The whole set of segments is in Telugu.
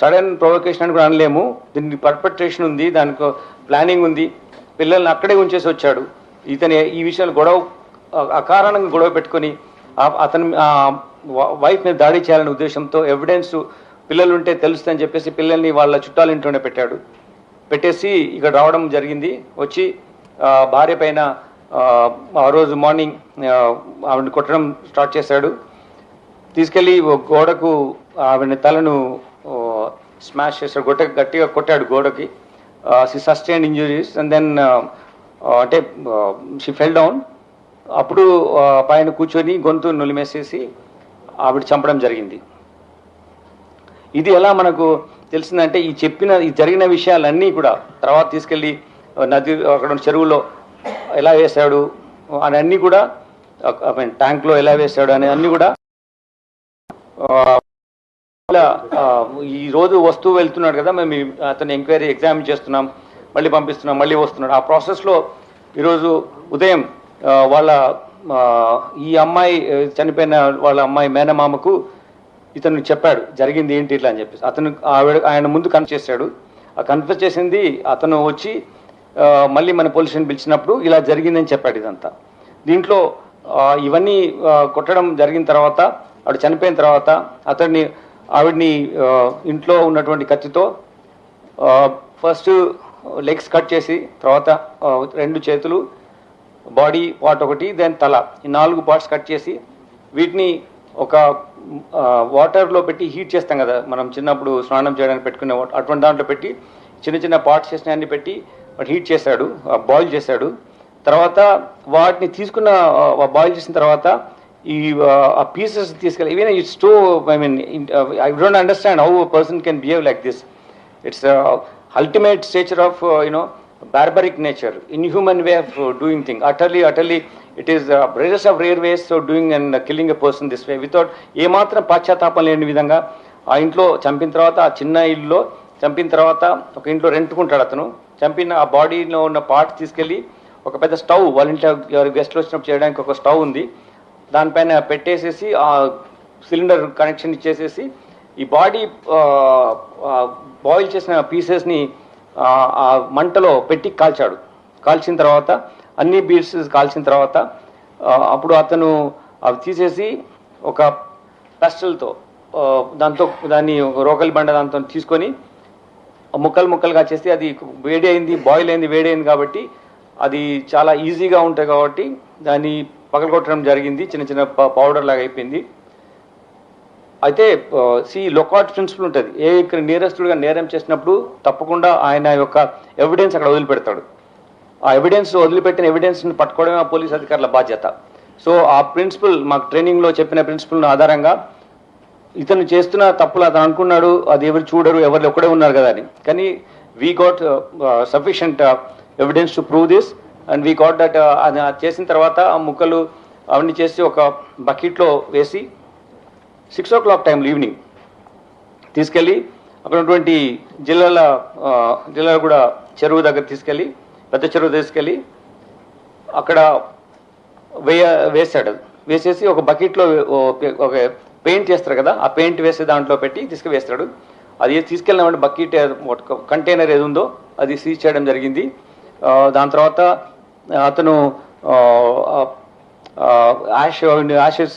సడన్ ప్రొవకేషన్ అని కూడా అనలేము. దీనికి పర్పెట్రేషన్ ఉంది దానికి ప్లానింగ్ ఉంది. పిల్లల్ని అక్కడే ఉంచేసి వచ్చాడు. ఇతని ఈ విషయాలు గొడవ అకారణంగా గొడవ పెట్టుకొని అతని వైఫ్ మీద దాడి చేయాలనే ఉద్దేశంతో ఎవిడెన్స్ పిల్లలు ఉంటే తెలుస్తుందని చెప్పేసి పిల్లల్ని వాళ్ళ చుట్టాల ఇంట్లోనే పెట్టాడు. పెట్టేసి ఇక్కడ రావడం జరిగింది. వచ్చి భార్య పైన ఆ, రోజు మార్నింగ్ ఆవిడని కొట్టడం స్టార్ట్ చేశాడు. తీసుకెళ్ళి ఓ గోడకు ఆవిడ తలను స్మాష్ చేశాడు గొట్ట గట్టిగా కొట్టాడు గోడకి. She sustain injuries and then అంటే షీ ఫెల్ డౌన్ అప్పుడు పైన కూర్చొని గొంతు నులిమేసేసి ఆవిడ చంపడం జరిగింది. ఇది ఎలా మనకు తెలిసిందంటే ఈ చెప్పిన ఈ జరిగిన విషయాలన్నీ కూడా తర్వాత తీసుకెళ్ళి నది అక్కడ ఉన్న చెరువులో ఎలా వేశాడు అని అన్నీ కూడా ఐ మీన్ ట్యాంక్లో ఎలా వేశాడు అని అన్నీ కూడా కూడా ఈ రోజు వస్తువు వెళ్తున్నాడు కదా మేము అతని ఎంక్వైరీ ఎగ్జామిన్ చేస్తున్నాం మళ్ళీ పంపిస్తున్నాం మళ్ళీ వస్తున్నాడు. ఆ ప్రాసెస్లో ఈరోజు ఉదయం వాళ్ళ ఈ అమ్మాయి చనిపోయిన వాళ్ళ అమ్మాయి మేనమామకు ఇతను చెప్పాడు జరిగింది ఏంటి ఇట్లా అని చెప్పేసి. అతను ఆవిడ ఆయన ముందు కన్ఫ్యూజ్ చేశాడు. ఆ కన్ఫ్యూజ్ చేసింది అతను వచ్చి మళ్ళీ మన పోలీసుని పిలిచినప్పుడు ఇలా జరిగిందని చెప్పాడు ఇదంతా. దీంట్లో ఇవన్నీ కొట్టడం జరిగిన తర్వాత ఆవిడ చనిపోయిన తర్వాత అతన్ని ఆవిడ్ని ఇంట్లో ఉన్నటువంటి కత్తితో ఫస్ట్ లెగ్స్ కట్ చేసి తర్వాత రెండు చేతులు బాడీ పార్ట్ ఒకటి దెన్ తల ఈ నాలుగు పార్ట్స్ కట్ చేసి వీటిని ఒక వాటర్లో పెట్టి హీట్ చేస్తాం కదా మనం చిన్నప్పుడు స్నానం చేయడానికి పెట్టుకునే అటువంటి దాంట్లో పెట్టి చిన్న చిన్న పార్ట్స్ చేసిన అన్ని పెట్టి హీట్ చేశాడు బాయిల్ చేశాడు. తర్వాత వాటిని తీసుకున్న బాయిల్ చేసిన తర్వాత ఈ ఆ పీసెస్ తీసుకెళ్ళి even it's too I mean I don't understand how person can behave like this it's ultimate stature of you know barbaric nature inhuman way of doing thing utterly utterly it is braces of rare ways doing and killing a person this way without ఏమాత్రం పశ్చాత్తాపం లేని విధంగా ఆ ఇంట్లో చంపిన తర్వాత ఆ చిన్న ఇల్లులో చంపిన తర్వాత ఒక ఇంట్లో రెంట్కుంటాడు అతను. చంపిన ఆ బాడీలో ఉన్న పార్ట్ తీసుకెళ్ళి ఒక పెద్ద స్టవ్ వాళ్ళ ఇంట్లో ఎవరు గెస్ట్లు వచ్చినప్పుడు చేయడానికి ఒక స్టవ్ ఉంది. దానిపైన పెట్టేసేసి ఆ సిలిండర్ కనెక్షన్ ఇచ్చేసేసి ఈ బాడీ బాయిల్ చేసిన పీసెస్ని ఆ మంటలో పెట్టి కాల్చాడు. కాల్చిన తర్వాత అన్ని బీడ్స్ కాల్చిన తర్వాత అప్పుడు అతను అవి తీసేసి ఒక పెస్టల్తో దాంతో దాన్ని ఒక రోకలి బండ దాంతో తీసుకొని ముక్కలు ముక్కలుగా చేస్తే అది వేడి అయింది బాయిల్ అయింది వేడి అయింది కాబట్టి అది చాలా ఈజీగా ఉంటాయి కాబట్టి దాన్ని పగలగొట్టడం జరిగింది చిన్న చిన్న పౌడర్ లాగా అయిపోయింది. అయితే సి లొకాట్ ప్రిన్సిపల్ ఉంటుంది. ఏ ఇక్కడ నేరస్తుడుగా నేరం చేసినప్పుడు తప్పకుండా ఆయన యొక్క ఎవిడెన్స్ అక్కడ వదిలిపెడతాడు. ఆ ఎవిడెన్స్ వదిలిపెట్టిన ఎవిడెన్స్ని పట్టుకోవడమే ఆ పోలీస్ అధికారుల బాధ్యత. సో ఆ ప్రిన్సిపల్ మాకు ట్రైనింగ్లో చెప్పిన ప్రిన్సిపల్ ఆధారంగా ఇతను చేస్తున్న తప్పులు అతను అనుకున్నాడు అది ఎవరు చూడరు ఎవరు ఒక్కడే ఉన్నారు కదా అని. కానీ we got sufficient evidence to prove this and we got that అది చేసిన తర్వాత ఆ ముక్కలు అవన్నీ చేసి ఒక బకెట్లో వేసి సిక్స్ ఓ క్లాక్ టైంలో ఈవినింగ్ తీసుకెళ్ళి అక్కడ ఉన్నటువంటి జిల్లాల జిల్లాలో కూడా చెరువు దగ్గర తీసుకెళ్ళి పెద్ద చెరువు తీసుకెళ్ళి అక్కడ వేయ వేసాడు వేసేసి ఒక బకెట్లో ఒక పెయింట్ చేస్తారు కదా ఆ పెయింట్ వేసే దాంట్లో పెట్టి తీసుకువేస్తాడు. అది తీసుకెళ్ళినామంటే బకెట్ కంటైనర్ ఏది ఉందో అది సీజ్ చేయడం జరిగింది. దాని తర్వాత అతను ash ashes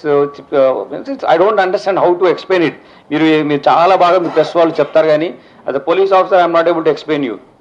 I don't understand how to explain it మీరు మీరు చాలా బాగా మీ ప్రెస్ వాళ్ళు చెప్తారు కానీ అది police officer I'm not able to explain you